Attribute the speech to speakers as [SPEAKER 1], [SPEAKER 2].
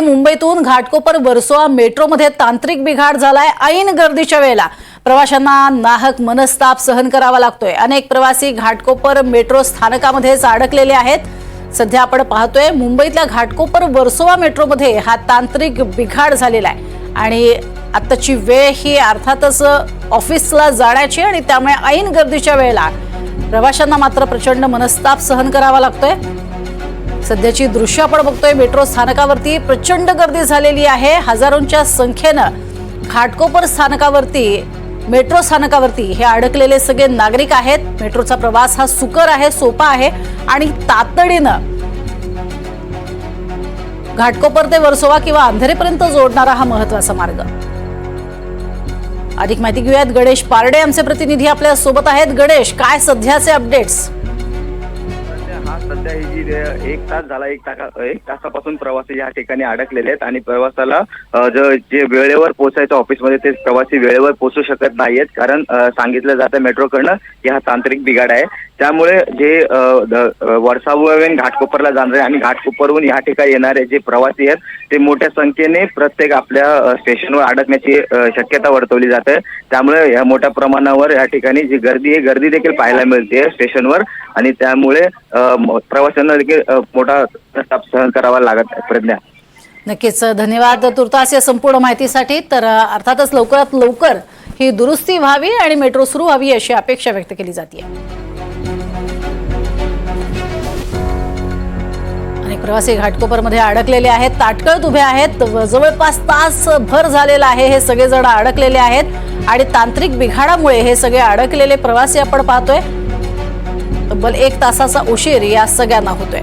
[SPEAKER 1] मुंबईतून घाटकोपर वर्सोवा मेट्रोमध्ये तांत्रिक बिघाड झालाय ऐन गर्दीच्या वेळेला. प्रवाशांना नाहक मनस्ताप सहन करावा लागतोय. अनेक प्रवासी घाटकोपर मेट्रो स्थानकामध्येच अडकलेले आहेत. सध्या आपण पाहतोय मुंबईतल्या घाटकोपर वर्सोवा मेट्रोमध्ये हा तांत्रिक बिघाड झालेला आहे. आणि आत्ताची वेळ ही अर्थातच ऑफिसला जाण्याची आणि त्यामुळे ऐन गर्दीच्या वेळेला प्रवाशांना मात्र प्रचंड मनस्ताप सहन करावा लागतोय. सध्याची दृश्य आपण बघतोय मेट्रो स्थानकावरती प्रचंड गर्दी झालेली आहे. हजारोंच्या संख्येनं घाटकोपर स्थानकावरती मेट्रो स्थानकावरती हे अडकलेले सगळे नागरिक आहेत. मेट्रोचा प्रवास हा सुकर आहे सोपा आहे आणि तातडीनं घाटकोपर ते वर्सोवा किंवा अंधेरीपर्यंत जोडणारा हा महत्त्वाचा मार्ग. अधिक माहिती घेऊयात. गणेश पारडे आमचे प्रतिनिधी आपल्यासोबत आहेत. गणेश काय सध्याचे अपडेट्स
[SPEAKER 2] सध्या ही जी रे- एक तास झाला एक तासा एक तासापासून प्रवासी या ठिकाणी अडकलेले आहेत आणि प्रवासाला अ, ज- जे वेळेवर पोहोचायचं ऑफिसमध्ये ते प्रवासी वेळेवर पोहोचू शकत नाहीयेत. कारण अ, सांगितलं जातं मेट्रोकडनं की हा तांत्रिक बिघाड आहे. त्यामुळे जे अ, द- अ, घाटकोपरला जाणारे आणि घाटकोपरहून या ठिकाणी येणारे जे प्रवासी आहेत ते मोठ्या संख्येने प्रत्येक आपल्या अ, स्टेशनवर अडकण्याची अ, शक्यता वर्तवली जाते. त्यामुळे या मोठ्या प्रमाणावर या ठिकाणी जी गर्दी आहे गर्दी देखील पाहायला मिळते स्टेशनवर. आणि त्यामुळे अ, म- प्रवाशांना देखील मोठा ताप सहन करावा लागत प्रज्ञा.
[SPEAKER 1] नक्कीच धन्यवाद तुर्तास या संपूर्ण माहितीसाठी. तर अर्थातच लवकरात लवकर ही दुरुस्ती व्हावी आणि मेट्रो सुरू व्हावी अशी अपेक्षा व्यक्त केली जाते अनेक प्रवासी घाटकोपरमध्ये अडकलेले आहेत ताटकळत उभे आहेत. जवळपास जवळपास तासभर झालेला आहे हे सगळेजण अडकलेले आहेत. आणि तांत्रिक बिघाडामुळे हे सगळे अडकलेले प्रवासी आपण पाहतोय. तब्बल एक तासाचा उशीर या सगळ्यांना होतोय.